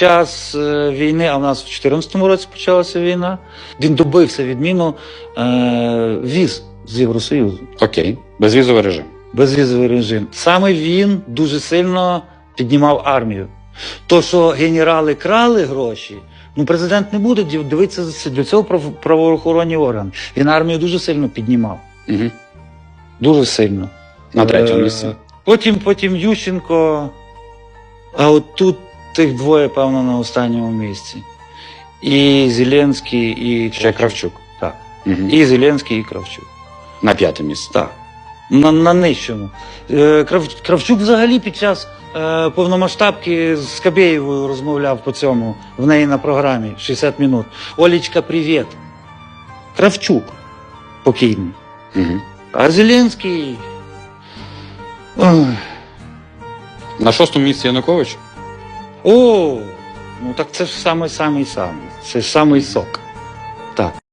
час е, війни, а в нас в 2014 році почалася війна, він добився відміну е, віз з Євросоюзу. Окей, безвізовий режим. безвізовий режим. Саме він дуже сильно піднімав армію. То, що генерали крали гроші, ну президент не буде дивитися за це. Для цього прав- правоохоронні органи. Він армію дуже сильно піднімав. Угу. Дуже сильно. На третьому Е, місці. Потім, потім Ющенко. А от тут тих двоє, певно, на останньому місці. І Зеленський, і Ще Кравчук. Так. Угу. І Зеленський, і Кравчук. На п'яте місце. Так. На, на нижчому. Е, Крав- Кравчук взагалі під час е, повномасштабки з Кабєєвою розмовляв по цьому в неї на програмі 60 минут. Олічка, привіт. Кравчук покійний. Угу. А Зеленський. Ой. На шостому місці Янукович. О, ну так це ж самий самий самий. Це ж самий сок.